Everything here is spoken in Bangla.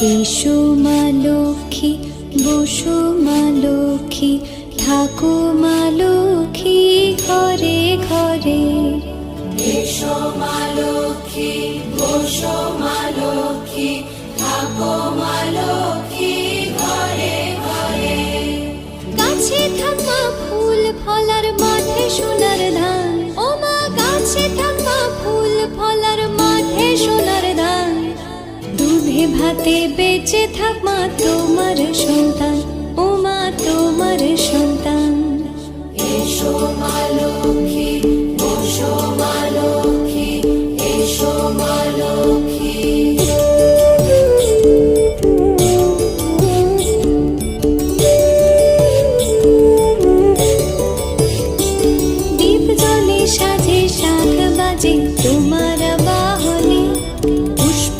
এসো মা লক্ষ্মী বসো মা লক্ষ্মী থাকো মা লক্ষ্মী ঘরে ঘরে। এসো মা লক্ষ্মী। ভাতে বেঁচে থাক মা তোমার